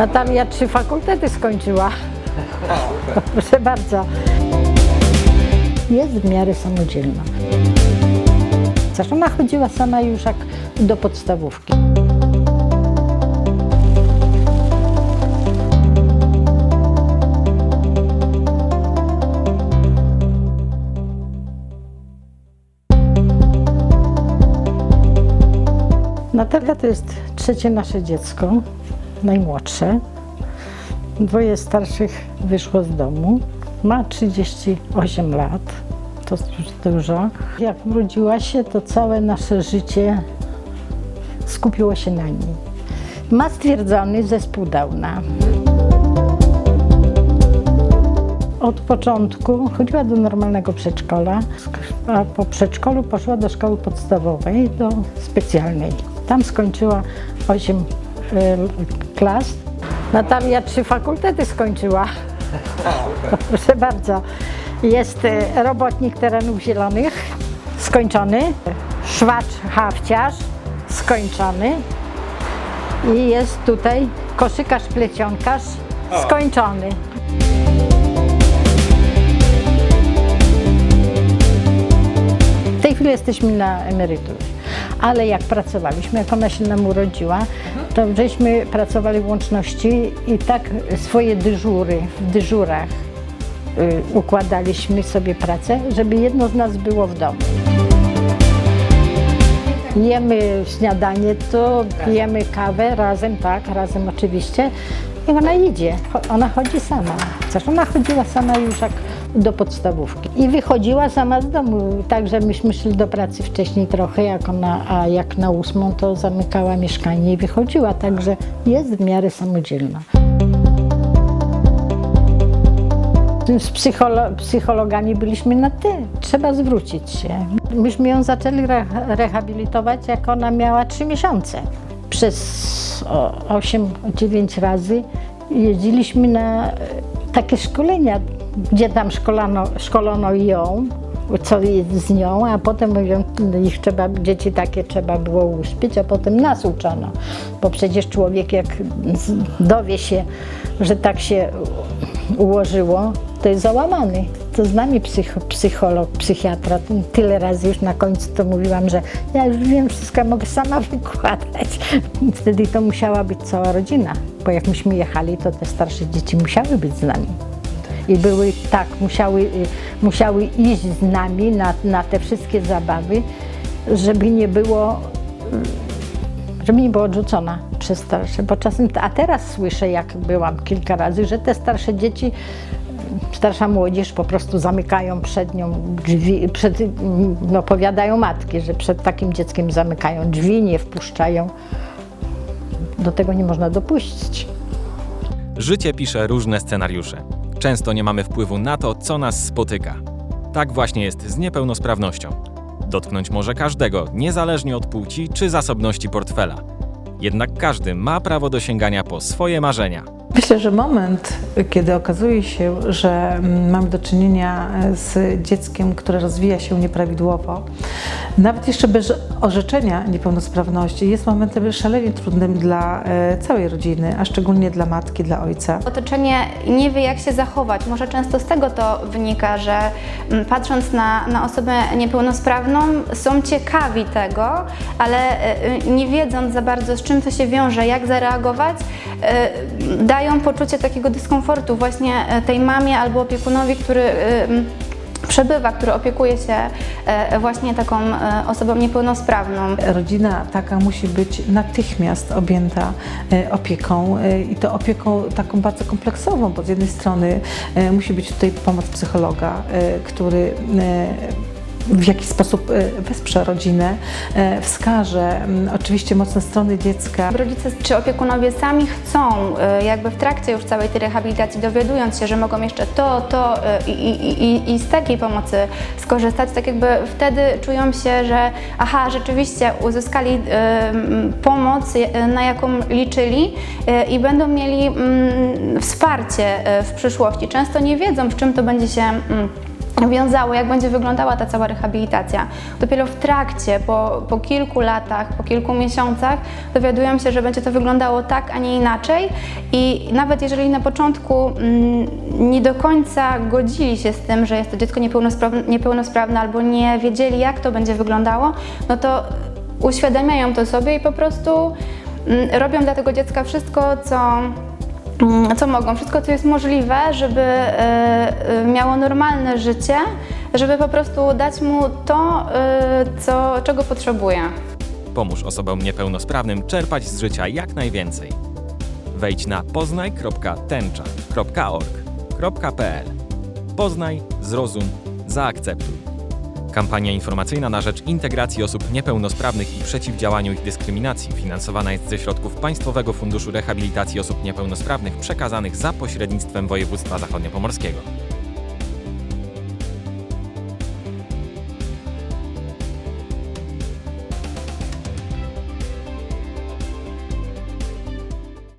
Natalia trzy fakultety skończyła. Proszę bardzo. Jest w miarę samodzielna. Zresztą chodziła sama już jak do podstawówki. Natalia to jest trzecie nasze dziecko, najmłodsze. Dwoje starszych wyszło z domu. Ma 38 lat, to dużo. Jak urodziła się, to całe nasze życie skupiło się na niej. Ma stwierdzony zespół Downa. Od początku chodziła do normalnego przedszkola, a po przedszkolu poszła do szkoły podstawowej, do specjalnej. Tam skończyła 8 y, klas. Natalia trzy fakultety skończyła. Proszę bardzo. Jest y, robotnik terenów zielonych, skończony. Szwacz, hawciarz, skończony. I jest tutaj koszykarz, plecionkarz, skończony. W tej chwili jesteśmy na emeryturze, ale jak pracowaliśmy, jak ona się nam urodziła, to żeśmy pracowali w łączności i tak swoje dyżury w dyżurach y, układaliśmy sobie pracę, żeby jedno z nas było w domu. Jemy śniadanie, to pijemy kawę razem, tak, razem oczywiście. I ona idzie, ona chodzi sama. Zresztą ona chodziła sama już jak do podstawówki. I wychodziła sama z domu, także myśmy szli do pracy wcześniej trochę, jak ona, a jak na ósmą, to zamykała mieszkanie i wychodziła, także jest w miarę samodzielna. Z psycholo- psychologami byliśmy na ty. Trzeba zwrócić się. Myśmy ją zaczęli re- rehabilitować, jak ona miała 3 miesiące. Przez 8-9 razy jeździliśmy na e, takie szkolenia, gdzie tam szkolano, szkolono ją, co jest z nią, a potem mówią, ich trzeba, dzieci takie trzeba było uśpić, a potem nas uczono. Bo przecież człowiek jak dowie się, że tak się ułożyło, to jest załamany. To z nami psycho, psycholog, psychiatra. Tyle razy już na końcu to mówiłam, że ja już wiem wszystko, mogę sama wykładać. Wtedy to musiała być cała rodzina, bo jak myśmy jechali, to te starsze dzieci musiały być z nami. I były tak, musiały, y, musiały iść z nami na, na te wszystkie zabawy, żeby nie było żeby nie była odrzucona przez starsze, bo czasem, a teraz słyszę, jak byłam kilka razy, że te starsze dzieci, starsza młodzież po prostu zamykają przed nią drzwi, przed, no powiadają matki, że przed takim dzieckiem zamykają drzwi, nie wpuszczają. Do tego nie można dopuścić. Życie pisze różne scenariusze. Często nie mamy wpływu na to, co nas spotyka. Tak właśnie jest z niepełnosprawnością. Dotknąć może każdego, niezależnie od płci czy zasobności portfela. Jednak każdy ma prawo do sięgania po swoje marzenia. Myślę, że moment, kiedy okazuje się, że mm, mamy do czynienia z dzieckiem, które rozwija się nieprawidłowo, nawet jeszcze bez orzeczenia niepełnosprawności, jest momentem szalenie trudnym dla e, całej rodziny, a szczególnie dla matki, dla ojca. Otoczenie nie wie, jak się zachować. Może często z tego to wynika, że mm, patrząc na, na osobę niepełnosprawną, są ciekawi tego, ale e, nie wiedząc za bardzo, z czym to się wiąże, jak zareagować, e, dają poczucie takiego dyskomfortu właśnie e, tej mamie albo opiekunowi, który e, przebywa, który opiekuje się e, właśnie taką e, osobą niepełnosprawną. Rodzina taka musi być natychmiast objęta e, opieką e, i to opieką taką bardzo kompleksową, bo z jednej strony e, musi być tutaj pomoc psychologa, e, który e, w jakiś sposób e, wesprze rodzinę, e, wskaże m, oczywiście mocne strony dziecka, Rodzice czy opiekunowie sami chcą, y, jakby w trakcie już całej tej rehabilitacji, dowiadując się, że mogą jeszcze to, to y, i, i, i, i z takiej pomocy skorzystać, tak jakby wtedy czują się, że aha, rzeczywiście uzyskali y, m, pomoc, y, na jaką liczyli y, i będą mieli mm, wsparcie y, w przyszłości. Często nie wiedzą, w czym to będzie się mm, wiązało, jak będzie wyglądała ta cała rehabilitacja. Dopiero w trakcie, po, po kilku latach, po kilku miesiącach dowiadują się, że będzie to wyglądało tak, a nie inaczej i nawet jeżeli na początku mm, nie do końca godzili się z tym, że jest to dziecko niepełnosprawne, niepełnosprawne albo nie wiedzieli, jak to będzie wyglądało, no to uświadamiają to sobie i po prostu mm, robią dla tego dziecka wszystko, co co mogą, wszystko co jest możliwe, żeby e, e, miało normalne życie, żeby po prostu dać mu to, e, co, czego potrzebuje. Pomóż osobom niepełnosprawnym czerpać z życia jak najwięcej. Wejdź na poznaj.tęcza.org.pl Poznaj, zrozum, zaakceptuj. Kampania informacyjna na rzecz integracji osób niepełnosprawnych i przeciwdziałaniu ich dyskryminacji finansowana jest ze środków Państwowego Funduszu Rehabilitacji Osób Niepełnosprawnych przekazanych za pośrednictwem województwa zachodniopomorskiego.